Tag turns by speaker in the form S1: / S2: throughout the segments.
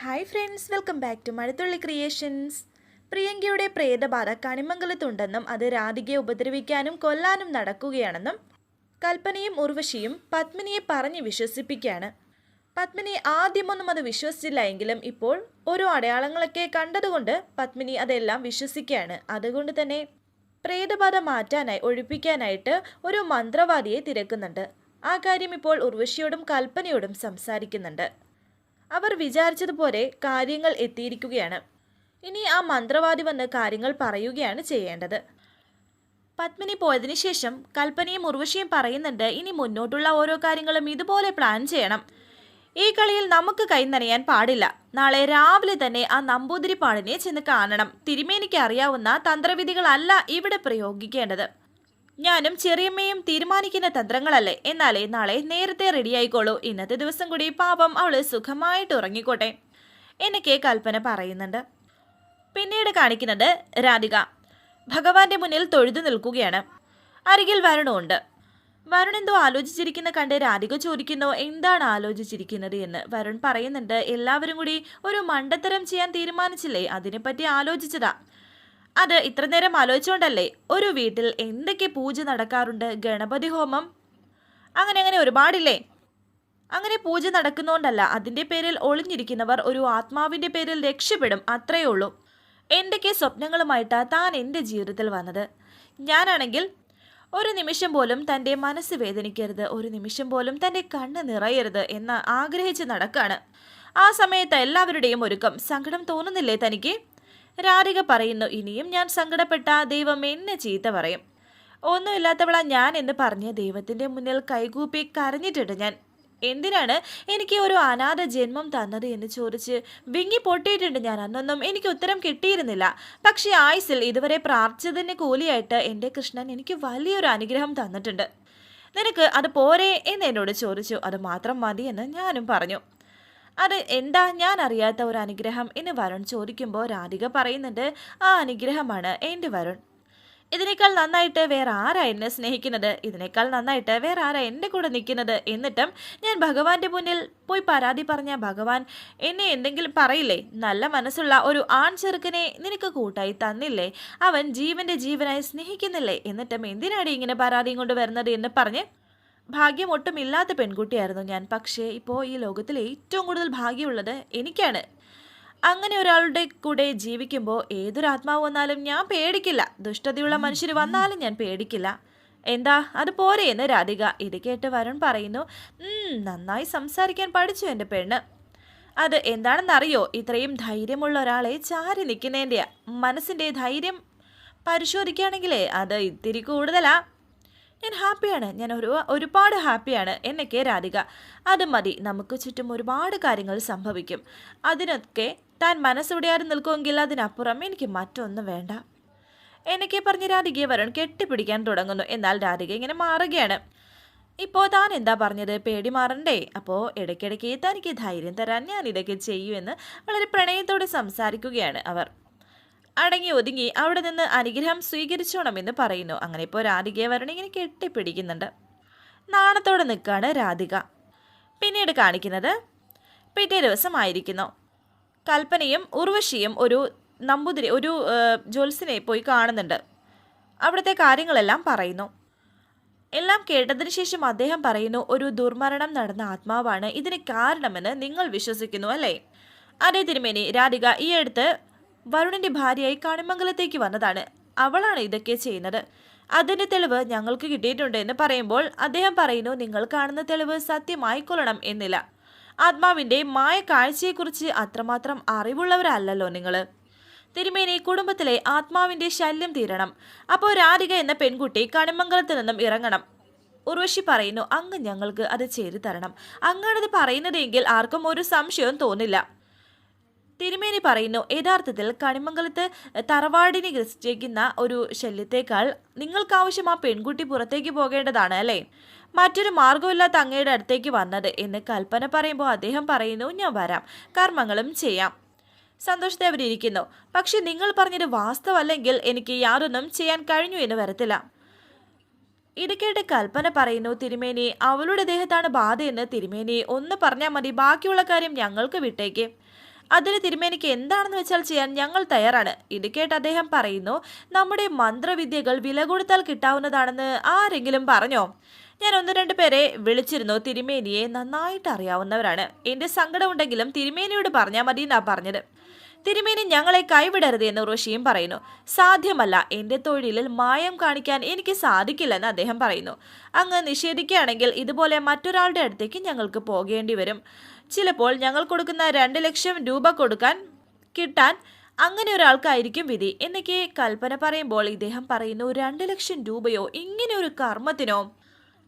S1: Hi friends welcome back to Mazhathulli creations പ്രിയങ്കയുടെ പ്രേതബാധ കണിമംഗലത്തുണ്ടെന്നും അത് രാധികയെ ഉപദ്രവിക്കാനും കൊല്ലാനും നടക്കുകയാണെന്നും കൽപ്പനയും ഉർവശിയും പത്മിനിയെ പറഞ്ഞ് വിശ്വസിപ്പിക്കുകയാണ്. പത്മിനി ആദ്യമൊന്നും അത് വിശ്വസിച്ചില്ല എങ്കിലും ഇപ്പോൾ ഓരോ അടയാളങ്ങളൊക്കെ കണ്ടതുകൊണ്ട് പത്മിനി അതെല്ലാം വിശ്വസിക്കുകയാണ്. അതുകൊണ്ട് തന്നെ പ്രേതബാധ മാറ്റാനായി ഒഴിപ്പിക്കാനായിട്ട് ഒരു മന്ത്രവാദിയെ തിരക്കുന്നുണ്ട്. ആ കാര്യം ഇപ്പോൾ ഉർവശിയോടും കൽപ്പനയോടും സംസാരിക്കുന്നുണ്ട്. അവർ വിചാരിച്ചതുപോലെ കാര്യങ്ങൾ എത്തിയിരിക്കുകയാണ്. ഇനി ആ മന്ത്രവാദി വന്ന് കാര്യങ്ങൾ പറയുകയാണ് ചെയ്യേണ്ടത്. പത്മിനി പോയതിനു ശേഷം കൽപ്പനയും ഉർവശിയും പറയുന്നുണ്ട് ഇനി മുന്നോട്ടുള്ള ഓരോ കാര്യങ്ങളും ഇതുപോലെ പ്ലാൻ ചെയ്യണം. ഈ കളിയിൽ നമുക്ക് കൈ നനയാൻ പാടില്ല. നാളെ രാവിലെ തന്നെ ആ നമ്പൂതിരിപ്പാടിനെ ചെന്ന് കാണണം. തിരുമേനിക്ക് അറിയാവുന്ന തന്ത്രവിധികളല്ല ഇവിടെ പ്രയോഗിക്കേണ്ടത്. ഞാനും ചെറിയമ്മയും തീരുമാനിക്കുന്ന തന്ത്രങ്ങളല്ലേ? എന്നാലേ നാളെ നേരത്തെ റെഡിയായിക്കോളൂ ഇന്നത്തെ ദിവസം കൂടി പാപം അവൾ സുഖമായിട്ട് ഉറങ്ങിക്കോട്ടെ. എന്നൊക്കെ കൽപ്പന പറയുന്നുണ്ട്. പിന്നീട് കാണിക്കുന്നത് രാധിക. ഭഗവാന്റെ മുന്നിൽ തൊഴുതു നിൽക്കുകയാണ്. അരികിൽ വരുണുണ്ട്. വരുൺ എന്തോ ആലോചിച്ചിരിക്കുന്ന കണ്ട് രാധിക ചോദിക്കുന്നു എന്താണ് ആലോചിച്ചിരിക്കുന്നത്? എന്ന്. വരുൺ പറയുന്നുണ്ട് എല്ലാവരും കൂടി ഒരു മണ്ടത്തരം ചെയ്യാൻ തീരുമാനിച്ചില്ലേ? അതിനെപ്പറ്റി ആലോചിച്ചതാ. അത് ഇത്ര നേരം ആലോചിച്ചുകൊണ്ടല്ലേ? ഒരു വീട്ടിൽ എന്തൊക്കെ പൂജ നടക്കാറുണ്ട്? ഗണപതി ഹോമം? അങ്ങനെ അങ്ങനെ ഒരുപാടില്ലേ? അങ്ങനെ പൂജ നടക്കുന്നോണ്ടല്ല അതിന്റെ പേരിൽ ഒളിഞ്ഞിരിക്കുന്നവർ ഒരു ആത്മാവിന്റെ പേരിൽ രക്ഷപ്പെടും അത്രയേ ഉള്ളൂ. എന്തൊക്കെ സ്വപ്നങ്ങളുമായിട്ടാ താൻ എന്റെ ജീവിതത്തിൽ വന്നത്? ഞാനാണെങ്കിൽ ഒരു നിമിഷം പോലും തന്റെ മനസ്സ് വേദനിക്കരുത് ഒരു നിമിഷം പോലും തന്റെ കണ്ണ് നിറയരുത് എന്ന് ആഗ്രഹിച്ച് നടക്കാണ്. ആ സമയത്ത് എല്ലാവരുടെയും ഒരുക്കം. സങ്കടം തോന്നുന്നില്ലേ തനിക്ക്? രാധിക പറയുന്നു ഇനിയും ഞാൻ സങ്കടപ്പെട്ട ദൈവം എന്നെ ചീത്ത പറയും. ഒന്നുമില്ലാത്തവളാ ഞാൻ എന്ന് പറഞ്ഞ് ദൈവത്തിന്റെ മുന്നിൽ കൈകൂപ്പി കരഞ്ഞിട്ടുണ്ട് ഞാൻ. എന്തിനാണ് എനിക്ക് ഒരു അനാഥ ജന്മം തന്നത് എന്ന് ചോദിച്ച് വിങ്ങി പൊട്ടിയിട്ടുണ്ട് ഞാൻ. അന്നൊന്നും എനിക്ക് ഉത്തരം കിട്ടിയിരുന്നില്ല. പക്ഷേ ആയുസിൽ ഇതുവരെ പ്രാർത്ഥിച്ചതിന് കൂലിയായിട്ട് എന്റെ കൃഷ്ണൻ എനിക്ക് വലിയൊരു അനുഗ്രഹം തന്നിട്ടുണ്ട്. നിനക്ക് അത് പോരെ എന്ന് എന്നോട് ചോദിച്ചു. അത് മാത്രം മതി എന്ന് ഞാനും പറഞ്ഞു. അത് എന്താ ഞാൻ അറിയാത്ത ഒരു അനുഗ്രഹം എന്ന് വരുൺ ചോദിക്കുമ്പോൾ രാധിക പറയുന്നുണ്ട് ആ അനുഗ്രഹമാണ് എന്റെ വരുൺ. ഇതിനേക്കാൾ നന്നായിട്ട് വേറെ ആരാ എന്നെ സ്നേഹിക്കുന്നത്? ഇതിനേക്കാൾ നന്നായിട്ട് വേറെ ആരാ എന്റെ കൂടെ നിൽക്കുന്നത്? എന്നിട്ടും ഞാൻ ഭഗവാന്റെ മുന്നിൽ പോയി പരാതി പറഞ്ഞ ഭഗവാൻ എന്നെ എന്തെങ്കിലും പറയില്ലേ? നല്ല മനസ്സുള്ള ഒരു ആൺ ചെറുക്കനെ നിനക്ക് കൂട്ടായി തന്നില്ലേ? അവൻ ജീവന്റെ ജീവനായി സ്നേഹിക്കുന്നില്ലേ? എന്നിട്ടും എന്തിനാണ് ഇങ്ങനെ പരാതിയും കൊണ്ട് വരുന്നത് എന്ന് പറഞ്ഞ് ഭാഗ്യം ഒട്ടും ഇല്ലാത്ത പെൺകുട്ടിയായിരുന്നു ഞാൻ. പക്ഷേ ഇപ്പോൾ ഈ ലോകത്തിൽ ഏറ്റവും കൂടുതൽ ഭാഗ്യമുള്ളത് എനിക്കാണ്. അങ്ങനെ ഒരാളുടെ കൂടെ ജീവിക്കുമ്പോൾ ഏതൊരു ആത്മാവ് വന്നാലും ഞാൻ പേടിക്കില്ല. ദുഷ്ടതയുള്ള മനുഷ്യർ വന്നാലും ഞാൻ പേടിക്കില്ല. എന്താ? അത് പോരെ എന്ന് രാധിക ഇത് കേട്ട് വരുൺ പറയുന്നു. നന്നായി സംസാരിക്കാൻ പഠിച്ചു എന്റെ പെണ്ണ്. അത് എന്താണെന്നറിയോ? ഇത്രയും ധൈര്യമുള്ള ഒരാളെ ചാരി നിൽക്കുന്നതിന്റെയാ മനസ്സിന്റെ ധൈര്യം പരിശോധിക്കുകയാണെങ്കിലേ അത് ഇത്തിരി കൂടുതലാ. ഞാൻ ഹാപ്പിയാണ്. ഞാൻ ഒരു ഒരുപാട് ഹാപ്പിയാണ്. എന്നൊക്കെ രാധിക. അത് മതി. നമുക്ക് ചുറ്റും ഒരുപാട് കാര്യങ്ങൾ സംഭവിക്കും. അതിനൊക്കെ താൻ മനസ്സുവിടെയാറ് നിൽക്കുമെങ്കിൽ അതിനപ്പുറം എനിക്ക് മറ്റൊന്നും വേണ്ട. എന്നൊക്കെ പറഞ്ഞ് രാധികയെ വരുൺ കെട്ടിപ്പിടിക്കാൻ തുടങ്ങുന്നു. എന്നാൽ രാധിക ഇങ്ങനെ മാറുകയാണ്. ഇപ്പോൾ താൻ എന്താ പറഞ്ഞത്? പേടി മാറണ്ടേ? അപ്പോൾ ഇടയ്ക്കിടയ്ക്ക് തനിക്ക് ധൈര്യം തരാൻ ഞാൻ ഇതൊക്കെ ചെയ്യുമെന്ന് വളരെ പ്രണയത്തോടെ സംസാരിക്കുകയാണ് അവർ. അടങ്ങി ഒതുങ്ങി അവിടെ നിന്ന് അനുഗ്രഹം സ്വീകരിച്ചോണമെന്ന് പറയുന്നു. അങ്ങനെ ഇപ്പോൾ രാധികയെ വരണം ഇങ്ങനെ കെട്ടിപ്പിടിക്കുന്നുണ്ട്. നാണത്തോടെ നിൽക്കുകയാണ് രാധിക. പിന്നീട് കാണിക്കുന്നത് പിറ്റേ ദിവസമായിരിക്കുന്നു കൽപ്പനയും ഉർവശിയും ഒരു നമ്പൂതിരി ഒരു ജോൽസിനെ പോയി കാണുന്നുണ്ട്. അവിടുത്തെ കാര്യങ്ങളെല്ലാം പറയുന്നു. എല്ലാം കേട്ടതിന് ശേഷം അദ്ദേഹം പറയുന്നു ഒരു ദുർമരണം നടന്ന ആത്മാവാണ്. ഇതിന് കാരണമെന്ന് നിങ്ങൾ വിശ്വസിക്കുന്നു അല്ലേ? അതേ തിരുമേനി രാധിക ഈ അടുത്ത് വരുണിന്റെ ഭാര്യയായി കണിമംഗലത്തേക്ക് വന്നതാണ്. അവളാണ് ഇതൊക്കെ ചെയ്യുന്നത്. അതിന്റെ തെളിവ് ഞങ്ങൾക്ക് കിട്ടിയിട്ടുണ്ട് എന്ന് പറയുമ്പോൾ അദ്ദേഹം പറയുന്നു നിങ്ങൾ കാണുന്ന തെളിവ് സത്യമായിക്കൊള്ളണം എന്നില്ല. ആത്മാവിന്റെ മായ കാഴ്ചയെക്കുറിച്ച് അത്രമാത്രം അറിവുള്ളവരല്ലല്ലോ നിങ്ങൾ തിരുമേനി കുടുംബത്തിലെ ആത്മാവിന്റെ ശല്യം തീരണം. അപ്പോൾ രാധിക എന്ന പെൺകുട്ടി കണിമംഗലത്ത് നിന്നും ഇറങ്ങണം. ഉർവശി പറയുന്നു അങ്ങ് ഞങ്ങൾക്ക് അത് ചെയ്തു തരണം. അങ്ങാണത് പറയുന്നതെങ്കിൽ ആർക്കും ഒരു സംശയവും തോന്നില്ല. തിരുമേനി പറയുന്നു യഥാർത്ഥത്തിൽ കണിമംഗലത്ത് തറവാടിനെ ഗ്രസിച്ചേക്കുന്ന ഒരു ശല്യത്തേക്കാൾ നിങ്ങൾക്ക് ആവശ്യം ആ പെൺകുട്ടി പുറത്തേക്ക് പോകേണ്ടതാണ് അല്ലേ? മറ്റൊരു മാർഗമില്ലാത്ത അങ്ങയുടെ അടുത്തേക്ക് വന്നത് എന്ന് കൽപ്പന പറയുമ്പോൾ അദ്ദേഹം പറയുന്നു ഞാൻ വരാം കർമ്മങ്ങളും ചെയ്യാം സന്തോഷത്തെ അവരിയ്ക്കുന്നു പക്ഷെ നിങ്ങൾ പറഞ്ഞത് വാസ്തവല്ലെങ്കിൽ എനിക്ക് യാതൊന്നും ചെയ്യാൻ കഴിഞ്ഞു എന്ന് വരത്തില്ല ഇത് കേട്ട് കൽപ്പന പറയുന്നു തിരുമേനി അവളുടെ ദേഹത്താണ് ബാധയെന്ന് തിരുമേനി ഒന്ന് പറഞ്ഞാൽ മതി ബാക്കിയുള്ള കാര്യം ഞങ്ങൾക്ക് വിട്ടേക്ക്. അതിന് തിരുമേനിക്ക് എന്താണെന്ന് വെച്ചാൽ ചെയ്യാൻ ഞങ്ങൾ തയ്യാറാണ്. ഇത് കേട്ട് അദ്ദേഹം പറയുന്നു നമ്മുടെ മന്ത്രവിദ്യകൾ വില കൊടുത്താൽ കിട്ടാവുന്നതാണെന്ന് ആരെങ്കിലും പറഞ്ഞോ? ഞാൻ ഒന്ന് രണ്ട് പേരെ വിളിച്ചിരുന്നു. തിരുമേനിയെ നന്നായിട്ട് അറിയാവുന്നവരാണ്. എന്റെ സങ്കടമുണ്ടെങ്കിലും തിരുമേനിയോട് പറഞ്ഞാൽ മതി എന്നാ പറഞ്ഞത്. തിരുമേനി ഞങ്ങളെ കൈവിടരുത് എന്ന് ഉറുഷിയും പറയുന്നു. സാധ്യമല്ല. എന്റെ തൊഴിലിൽ മായം കാണിക്കാൻ എനിക്ക് സാധിക്കില്ലെന്ന് അദ്ദേഹം പറയുന്നു. അങ്ങ് നിഷേധിക്കുകയാണെങ്കിൽ ഇതുപോലെ മറ്റൊരാളുടെ അടുത്തേക്ക് ഞങ്ങൾക്ക് പോകേണ്ടി വരും. ചിലപ്പോൾ ഞങ്ങൾ കൊടുക്കുന്ന രണ്ട് ലക്ഷം രൂപ കൊടുക്കാൻ കിട്ടാൻ അങ്ങനെ ഒരാൾക്കായിരിക്കും വിധി. എന്നൊക്കെ കൽപ്പന പറയുമ്പോൾ ഇദ്ദേഹം പറയുന്നു രണ്ട് ലക്ഷം രൂപയോ? ഇങ്ങനെ ഒരു കർമ്മത്തിനോ?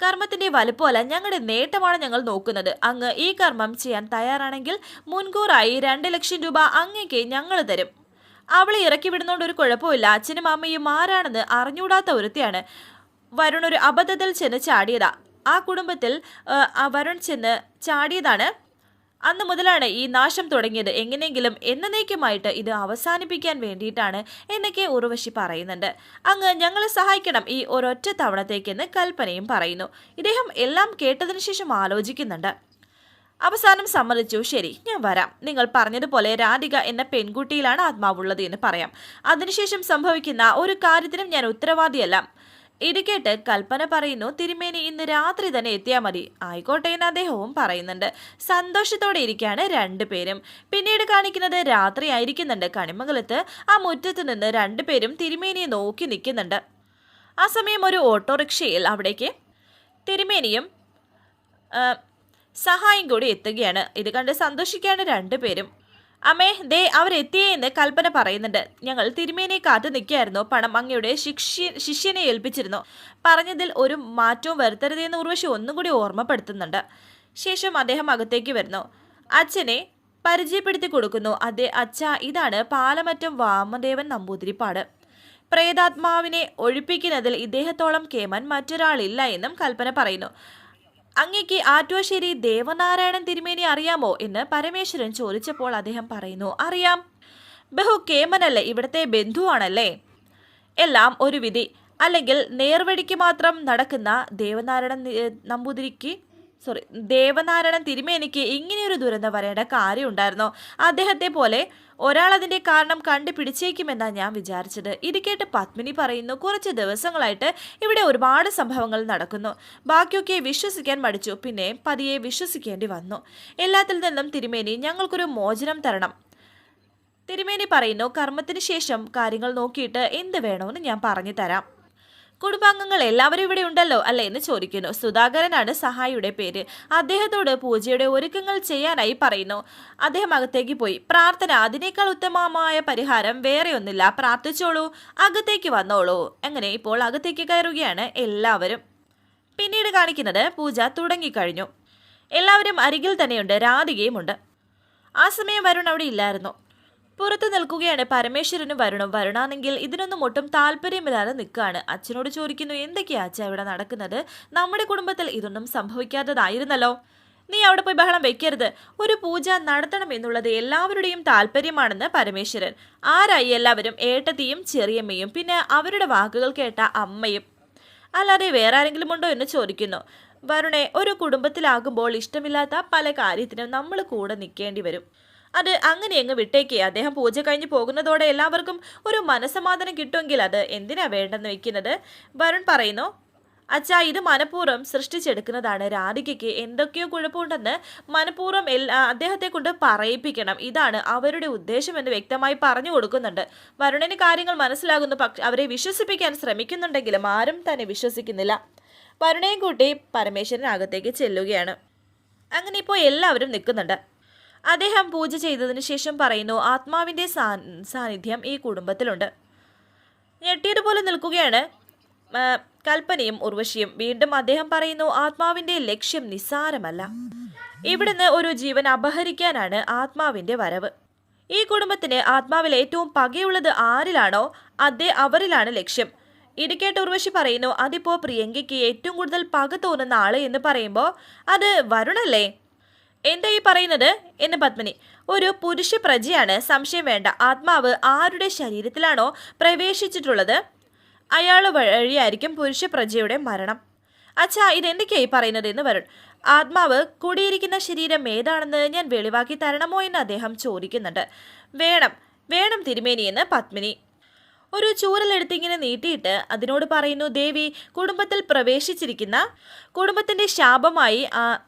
S1: കർമ്മത്തിന്റെ വലുപ്പമല്ല ഞങ്ങളുടെ നേട്ടമാണ് ഞങ്ങൾ നോക്കുന്നത്. അങ്ങ് ഈ കർമ്മം ചെയ്യാൻ തയ്യാറാണെങ്കിൽ മുൻകൂറായി രണ്ട് ലക്ഷം രൂപ അങ്ങേക്ക് ഞങ്ങൾ തരും. അവളെ ഇറക്കി വിടുന്നോണ്ട് ഒരു കുഴപ്പമില്ല. അച്ഛനും അമ്മയും ആരാണെന്ന് അറിഞ്ഞൂടാത്ത ഒരുത്തിയാണ്. വരുൺ ഒരു അബദ്ധത്തിൽ ചെന്ന് ചാടിയതാ. ആ കുടുംബത്തിൽ വരുൺ ചെന്ന് ചാടിയതാണ്. അന്ന് മുതലാണ് ഈ നാശം തുടങ്ങിയത്. എങ്ങനെയെങ്കിലും എന്നേക്കുമായിട്ട് ഇത് അവസാനിപ്പിക്കാൻ വേണ്ടിയിട്ടാണ് എന്നൊക്കെ ഉർവശി പറയുന്നുണ്ട്. അങ്ങ് ഞങ്ങളെ സഹായിക്കണം ഈ ഒരൊറ്റ തവണത്തേക്കെന്ന് കൽപ്പനയും പറയുന്നു. ഇദ്ദേഹം എല്ലാം കേട്ടതിന് ശേഷം ആലോചിക്കുന്നുണ്ട്. അവസാനം സമ്മതിച്ചു. ശരി ഞാൻ വരാം. നിങ്ങൾ പറഞ്ഞതുപോലെ രാധിക എന്ന പെൺകുട്ടിയിലാണ് ആത്മാവുള്ളത് എന്ന് പറയാം. അതിനുശേഷം സംഭവിക്കുന്ന ഒരു കാര്യത്തിനും ഞാൻ ഉത്തരവാദിയല്ല. ഇത് കൽപ്പന പറയുന്നു തിരുമേനി ഇന്ന് രാത്രി തന്നെ എത്തിയാൽ മതി. ആയിക്കോട്ടെ എന്ന് അദ്ദേഹവും പറയുന്നുണ്ട്. സന്തോഷത്തോടെ ഇരിക്കുകയാണ് രണ്ടുപേരും പിന്നീട് കാണിക്കുന്നത് രാത്രി ആയിരിക്കുന്നുണ്ട്. കണിമംഗലത്ത് ആ മുറ്റത്ത് നിന്ന് രണ്ടുപേരും തിരുമേനിയെ നോക്കി നിൽക്കുന്നുണ്ട്. ആ സമയം ഒരു ഓട്ടോറിക്ഷയിൽ അവിടേക്ക് തിരുമേനിയും സഹായം കൂടി എത്തുകയാണ്. ഇത് കണ്ട് സന്തോഷിക്കുകയാണ് രണ്ടുപേരും അമ്മേ ദേ അവരെത്തിയേ എന്ന് കൽപ്പന പറയുന്നുണ്ട്. ഞങ്ങൾ തിരുമേനെ കാത്തു നിൽക്കുകയായിരുന്നു. പണം അങ്ങയുടെ ശിക്ഷ്യ ശിഷ്യനെ ഏൽപ്പിച്ചിരുന്നു. പറഞ്ഞതിൽ ഒരു മാറ്റവും വരുത്തരുതെന്ന് ഉർവശി ഒന്നും കൂടി ഓർമ്മപ്പെടുത്തുന്നുണ്ട്. ശേഷം അദ്ദേഹം അകത്തേക്ക് വരുന്നു. അച്ഛനെ പരിചയപ്പെടുത്തി കൊടുക്കുന്നു. അതേ അച്ഛ ഇതാണ് പാലമറ്റം വാമദേവൻ നമ്പൂതിരിപ്പാട്. പ്രേതാത്മാവിനെ ഒഴിപ്പിക്കുന്നതിൽ ഇദ്ദേഹത്തോളം കേമൻ മറ്റൊരാളില്ല എന്നും കൽപ്പന പറയുന്നു. അങ്ങേക്ക് ആറ്റുവശ്ശേരി ദേവനാരായണൻ തിരുമേനി അറിയാമോ എന്ന് പരമേശ്വരൻ ചോദിച്ചപ്പോൾ അദ്ദേഹം പറയുന്നു അറിയാം. ബഹു കേമനല്ലേ ഇവിടുത്തെ ബന്ധുവാണല്ലേ? എല്ലാം ഒരു വിധി. അല്ലെങ്കിൽ നേർവഴിക്ക് മാത്രം നടക്കുന്ന ദേവനാരായണൻ നമ്പൂതിരിക്ക് സോറി ദേവനാരായണൻ തിരുമേനിക്ക് ഇങ്ങനെയൊരു ദുരന്തം വരേണ്ട കാര്യമുണ്ടായിരുന്നോ? അദ്ദേഹത്തെ പോലെ ഒരാൾ അതിന്റെ കാരണം കണ്ടുപിടിച്ചേക്കുമെന്നാണ് ഞാൻ വിചാരിച്ചത്. ഇത് കേട്ട് പത്മിനി പറയുന്നു കുറച്ച് ദിവസങ്ങളായിട്ട് ഇവിടെ ഒരുപാട് സംഭവങ്ങൾ നടക്കുന്നു. ബാക്കിയൊക്കെ വിശ്വസിക്കാൻ മടിച്ചു പിന്നെ പതിയെ വിശ്വസിക്കേണ്ടി വന്നു. എല്ലാത്തിൽ നിന്നും തിരുമേനി ഞങ്ങൾക്കൊരു മോചനം തരണം. തിരുമേനി പറയുന്നു കർമ്മത്തിന് ശേഷം കാര്യങ്ങൾ നോക്കിയിട്ട് എന്ത് വേണമെന്ന് ഞാൻ പറഞ്ഞു തരാം. കുടുംബാംഗങ്ങൾ എല്ലാവരും ഇവിടെ ഉണ്ടല്ലോ അല്ലേ എന്ന് ചോദിക്കുന്നു. സുധാകരനാണ് സഹായിയുടെ പേര്. അദ്ദേഹത്തോട് പൂജയുടെ ഒരുക്കങ്ങൾ ചെയ്യാനായി പറയുന്നു. അദ്ദേഹം അകത്തേക്ക് പോയി. പ്രാർത്ഥന അതിനേക്കാൾ ഉത്തമമായ പരിഹാരം വേറെ ഒന്നില്ല പ്രാർത്ഥിച്ചോളൂ അകത്തേക്ക് വന്നോളൂ. അങ്ങനെ ഇപ്പോൾ അകത്തേക്ക് കയറുകയാണ് എല്ലാവരും. പിന്നീട് കാണിക്കുന്നത് പൂജ തുടങ്ങിക്കഴിഞ്ഞു. എല്ലാവരും അരികിൽ തന്നെയുണ്ട്. രാധികയുമുണ്ട്. ആ സമയം വരുൺ അവിടെ ഇല്ലായിരുന്നു. പുറത്തു നിൽക്കുകയാണ് പരമേശ്വരനും വരുണും. വരുണാണെങ്കിൽ ഇതിനൊന്നും ഒട്ടും താല്പര്യമില്ലാതെ നിൽക്കുകയാണ്. അച്ഛനോട് ചോദിക്കുന്നു എന്തൊക്കെയാ അച്ഛ ഇവിടെ നടക്കുന്നത്? നമ്മുടെ കുടുംബത്തിൽ ഇതൊന്നും സംഭവിക്കാത്തതായിരുന്നല്ലോ. നീ അവിടെ പോയി ബഹളം വെക്കരുത്. ഒരു പൂജ നടത്തണം എന്നുള്ളത് എല്ലാവരുടെയും താല്പര്യമാണെന്ന് പരമേശ്വരൻ. ആരായി എല്ലാവരും? ഏട്ടത്തിയും ചെറിയമ്മയും. പിന്നെ അവരുടെ വാക്കുകൾ കേട്ട അമ്മയും. അല്ലാതെ വേറെ ആരെങ്കിലും ഉണ്ടോ എന്ന് ചോദിക്കുന്നു. വരുണെ ഒരു കുടുംബത്തിലാകുമ്പോൾ ഇഷ്ടമില്ലാത്ത പല കാര്യത്തിനും നമ്മൾ കൂടെ നിൽക്കേണ്ടി വരും. അത് അങ്ങനെയങ്ങ് വിട്ടേക്ക്. അദ്ദേഹം പൂജ കഴിഞ്ഞ് പോകുന്നതോടെ എല്ലാവർക്കും ഒരു മനസമാധാനം കിട്ടുമെങ്കിൽ അത് എന്തിനാ വേണ്ടെന്ന് വെക്കുന്നത്? വരുൺ പറയുന്നു അച്ഛാ ഇത് മനഃപൂർവം സൃഷ്ടിച്ചെടുക്കുന്നതാണ്. രാധികയ്ക്ക് എന്തൊക്കെയോ കുഴപ്പമുണ്ടെന്ന് മനഃപൂർവം എല്ലാ അദ്ദേഹത്തെ കൊണ്ട് പറയിപ്പിക്കണം. ഇതാണ് അവരുടെ ഉദ്ദേശം എന്ന് വ്യക്തമായി പറഞ്ഞു കൊടുക്കുന്നുണ്ട്. വരുണന് കാര്യങ്ങൾ മനസ്സിലാകുന്നു. പക്ഷെ അവരെ വിശ്വസിപ്പിക്കാൻ ശ്രമിക്കുന്നുണ്ടെങ്കിലും ആരും തന്നെ വിശ്വസിക്കുന്നില്ല. വരുണയും കൂട്ടി പരമേശ്വരൻ അകത്തേക്ക് ചെല്ലുകയാണ്. അങ്ങനെ ഇപ്പോൾ എല്ലാവരും നിൽക്കുന്നുണ്ട്. അദ്ദേഹം പൂജ ചെയ്തതിനു ശേഷം പറയുന്നു ആത്മാവിന്റെ സാന്നിധ്യം ഈ കുടുംബത്തിലുണ്ട്. ഞെട്ടിയതുപോലെ നിൽക്കുകയാണ് കൽപ്പനയും ഉർവശിയും. വീണ്ടും അദ്ദേഹം പറയുന്നു ആത്മാവിന്റെ ലക്ഷ്യം നിസ്സാരമല്ല. ഇവിടുന്ന് ഒരു ജീവൻ അപഹരിക്കാനാണ് ആത്മാവിന്റെ വരവ്. ഈ കുടുംബത്തിന് ആത്മാവിൽ ഏറ്റവും പകയുള്ളത് ആരിലാണോ അതേ അവരിലാണ് ലക്ഷ്യം ഇത് കേട്ട് ഉർവശി പറയുന്നു അതിപ്പോ പ്രിയങ്കയ്ക്ക് ഏറ്റവും കൂടുതൽ പക തോന്നുന്ന ആൾ എന്ന് പറയുമ്പോൾ അത് വരുണല്ലേ? എന്താ ഈ പറയുന്നത്? എന്ന് പത്മിനി. ഒരു പുരുഷ പ്രജയാണ്. സംശയം വേണ്ട. ആത്മാവ് ആരുടെ ശരീരത്തിലാണോ പ്രവേശിച്ചിട്ടുള്ളത്? അയാൾ വഴിയായിരിക്കും പുരുഷ പ്രജയുടെ മരണം. അച്ഛാ ഇതെന്തൊക്കെയായി പറയുന്നത് എന്ന് വരുൺ. ആത്മാവ് കൂടിയിരിക്കുന്ന ശരീരം ഏതാണെന്ന് ഞാൻ വെളിവാക്കി തരണമോ എന്ന് അദ്ദേഹം ചോദിക്കുന്നുണ്ട്. വേണം. വേണം തിരുമേനി എന്ന് പത്മിനി. ഒരു ചൂരലെടുത്തിങ്ങനെ നീട്ടിയിട്ട് അതിനോട് പറയുന്നു ദേവി കുടുംബത്തിൽ പ്രവേശിച്ചിരിക്കുന്ന കുടുംബത്തിന്റെ ശാപമായി ആ-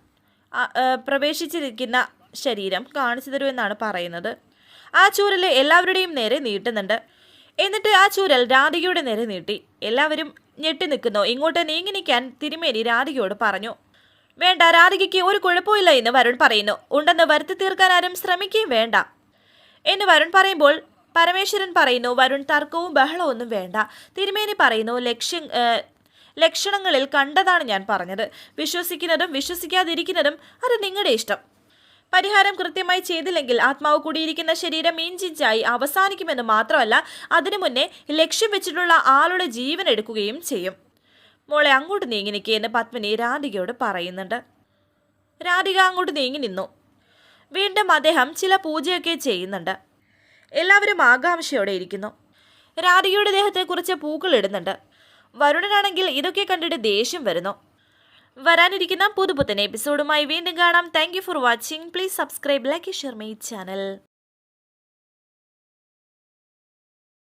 S1: പ്രവേശിച്ചിരിക്കുന്ന ശരീരം കാണിച്ചു തരുമെന്നാണ് പറയുന്നത്. ആ ചൂരൽ എല്ലാവരുടെയും നേരെ നീട്ടുന്നുണ്ട്. എന്നിട്ട് ആ ചൂരൽ രാധികയുടെ നേരെ നീട്ടി. എല്ലാവരും ഞെട്ടി നിൽക്കുന്നു. ഇങ്ങോട്ട് നീങ്ങി നിൽക്കാൻ തിരുമേനി രാധികയോട് പറഞ്ഞു വേണ്ട രാധികയ്ക്ക് ഒരു കുഴപ്പമില്ല എന്ന് വരുൺ പറയുന്നു. ഉണ്ടെന്ന് വരുത്തി തീർക്കാൻ ആരും ശ്രമിക്കുകയും വേണ്ട. എന്ന് വരുൺ പറയുമ്പോൾ പരമേശ്വരൻ പറയുന്നു വരുൺ തർക്കവും ബഹളവും ഒന്നും വേണ്ട. തിരുമേനി പറയുന്നു ലക്ഷ്യ ലക്ഷണങ്ങളിൽ കണ്ടതാണ് ഞാൻ പറഞ്ഞത്. വിശ്വസിക്കുന്നതും വിശ്വസിക്കാതിരിക്കുന്നതും അത് നിങ്ങളുടെ ഇഷ്ടം. പരിഹാരം കൃത്യമായി ചെയ്തില്ലെങ്കിൽ ആത്മാവ് കൂടിയിരിക്കുന്ന ശരീരം ഇഞ്ചിഞ്ചായി അവസാനിക്കുമെന്ന് മാത്രമല്ല അതിനു മുന്നേ ലക്ഷ്യം വെച്ചിട്ടുള്ള ആളുടെ ജീവൻ എടുക്കുകയും ചെയ്യും. മോളെ അങ്ങോട്ട് നീങ്ങി നിൽക്കുക എന്ന് പത്മിനി രാധികയോട് പറയുന്നുണ്ട്. രാധിക അങ്ങോട്ട് നീങ്ങി നിന്നു. വീണ്ടും അദ്ദേഹം ചില പൂജയൊക്കെ ചെയ്യുന്നുണ്ട്. എല്ലാവരും ആകാംക്ഷയോടെ ഇരിക്കുന്നു. രാധികയുടെ ദേഹത്തെക്കുറിച്ച് പൂക്കൾ ഇടുന്നുണ്ട്. വരുണനാണെങ്കിൽ ഇതൊക്കെ കണ്ടിട്ട് ദേഷ്യം വരുന്നു. വരാനിരിക്കുന്ന പുതുപുത്തൻ എപ്പിസോഡുമായി വീണ്ടും കാണാം. Thank for watching please subscribe like share my channel